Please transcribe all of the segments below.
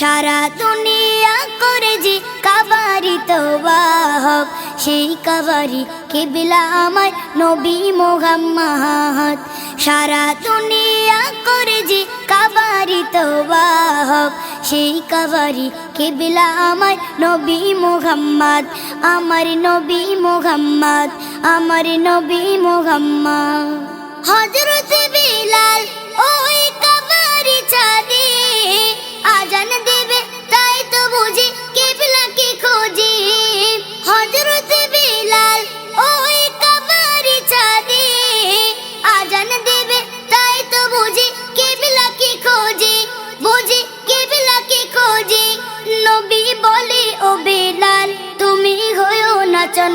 সারা দুনিয়া করে যে কাবারি তো বাহক সেই কাবারি কেবিলা আমার নবী মোহাম্মদ। সারা দুনিয়া করে যে কাবারি তো বাহক সেই কাবারি কেবিলা আমার নবী মোহাম্মদ। আমার নবী মোহাম্মদ, আমার নবী মোহাম্মদ। হজরত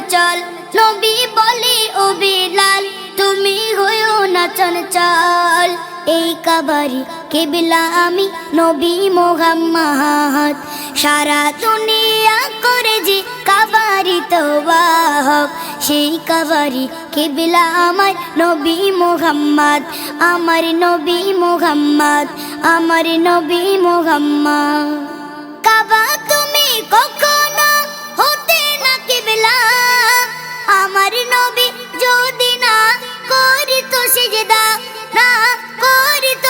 চঞ্চল নবী বলে, ও বিলাল, তুমি হয়েও না চঞ্চল। এই কাবারি কেবলা আমি, নবী মোহাম্মদ। সারা দুনিয়া করে যে কাবারি তো বাহক সেই কাবারি কেবলা আমার নবী মোহাম্মদ। আমার নবী মোহাম্মদ, আমার নবী মোহাম্মদ।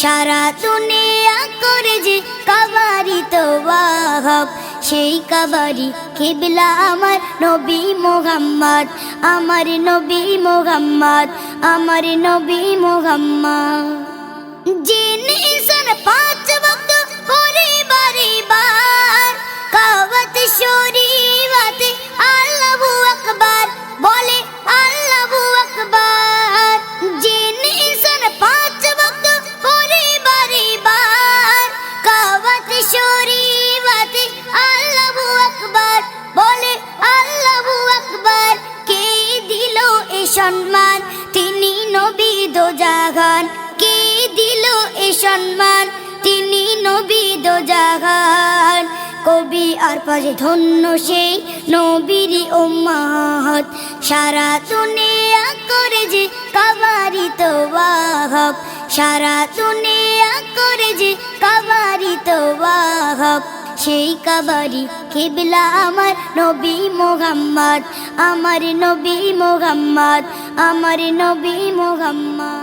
সারা দুনিয়া করে যে কাবারি তো বাহব সেই কাবারি কেবলা আমার নবী মোহাম্মদ, আমার নবী মোহাম্মদ, আমার নবী মোহাম্মদ। সম্মান। তিনি নবী দো জাগান কে দিল এ সম্মান? তিনি নবী দো জাগান কবি আর পাশে ধন্য সেই নবীর উম্মত সারা দুনিয়া করে যে কাবারি তো বাহক সারা দুনিয়া করে যে কাবারি তো বাহক সেই কাবারি কেবলা আমার নবী মোহাম্মদ আমার নবী মোহাম্মদ আমার নবী মোহাম্মদ।